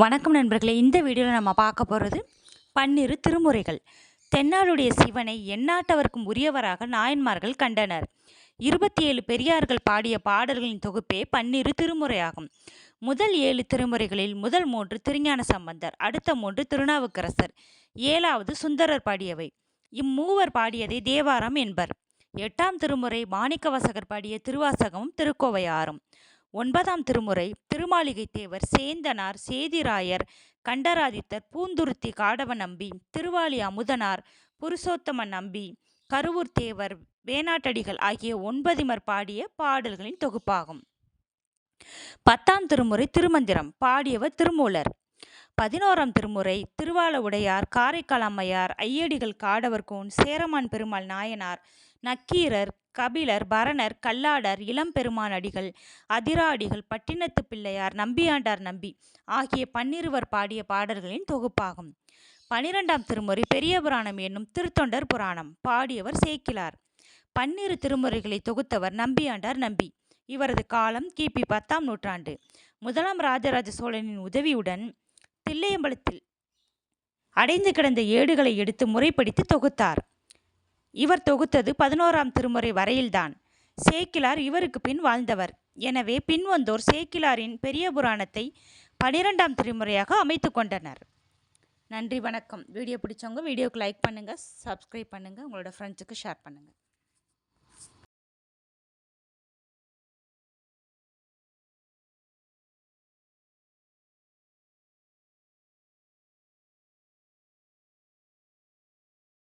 வணக்கம் நண்பர்களே இந்த வீடியோவில் நம்ம பார்க்க போகிறது பன்னிரு திருமுறைகள். தென்னாடுடைய சிவனை எண்ணாட்டவர்க்கும் உரியவராக நாயன்மார்கள் கண்டனர். இருபத்தி ஏழு பெரியார்கள் பாடிய பாடல்களின் தொகுப்பே பன்னிரு திருமுறையாகும். முதல் ஏழு திருமுறைகளில் முதல் மூன்று திருஞான சம்பந்தர் அடுத்த மூன்று திருநாவுக்கரசர் ஏழாவது சுந்தரர் பாடியவை. இம்மூவர் பாடியதை தேவாரம் என்பர். எட்டாம் திருமுறை மாணிக்கவாசகர் பாடிய திருவாசகமும் திருக்கோவையாறும் ஒன்பதாம் திருமுறை திருமாளிகை தேவர் சேந்தனார் சேதிராயர் கண்டராதித்தர் பூந்துருத்தி காடவ நம்பி திருவாலி அமுதனார் புருஷோத்தம நம்பி கருவூர் தேவர் வேணாட்டடிகள் ஆகிய ஒன்பதிமர் பாடிய பாடல்களின் தொகுப்பாகும். பத்தாம் திருமுறை திருமந்திரம் பாடியவர் திருமூலர். பதினோராம் திருமுறை திருவாள உடையார் காரைக்கால் அம்மையார் ஐயடிகள் காடவர்கோன் சேரமான் பெருமாள் நாயனார் நக்கீரர் கபிலர் பரணர் கல்லாடர் இளம்பெருமான் அடிகள் அதிராடிகள் பட்டினத்து பிள்ளையார் நம்பியாண்டார் நம்பி ஆகிய பன்னிருவர் பாடிய பாடல்களின் தொகுப்பாகும். பனிரெண்டாம் திருமுறை பெரிய புராணம் என்னும் திருத்தொண்டர் புராணம். பாடியவர் சேக்கிலார். பன்னிரு திருமுறைகளை தொகுத்தவர் நம்பியாண்டார் நம்பி. இவரது காலம் கிபி பத்தாம் நூற்றாண்டு. முதலாம் ராஜராஜ சோழனின் உதவியுடன் தில்லையம்பலத்தில் அடைந்து கிடந்த ஏடுகளை எடுத்து முறைப்படுத்தி தொகுத்தார். இவர் தொகுத்தது பதினோராம் திருமுறை வரையில்தான். சேக்கிலார் இவருக்கு பின் வாழ்ந்தவர். எனவே பின்வந்தோர் சேக்கிலாரின் பெரிய புராணத்தை பனிரெண்டாம் திருமுறையாக அமைத்து கொண்டனர். நன்றி வணக்கம். வீடியோ பிடிச்சவங்க வீடியோக்கு லைக் பண்ணுங்கள் சப்ஸ்கிரைப் பண்ணுங்கள் உங்களோட ஃப்ரெண்ட்ஸுக்கு ஷேர் பண்ணுங்கள்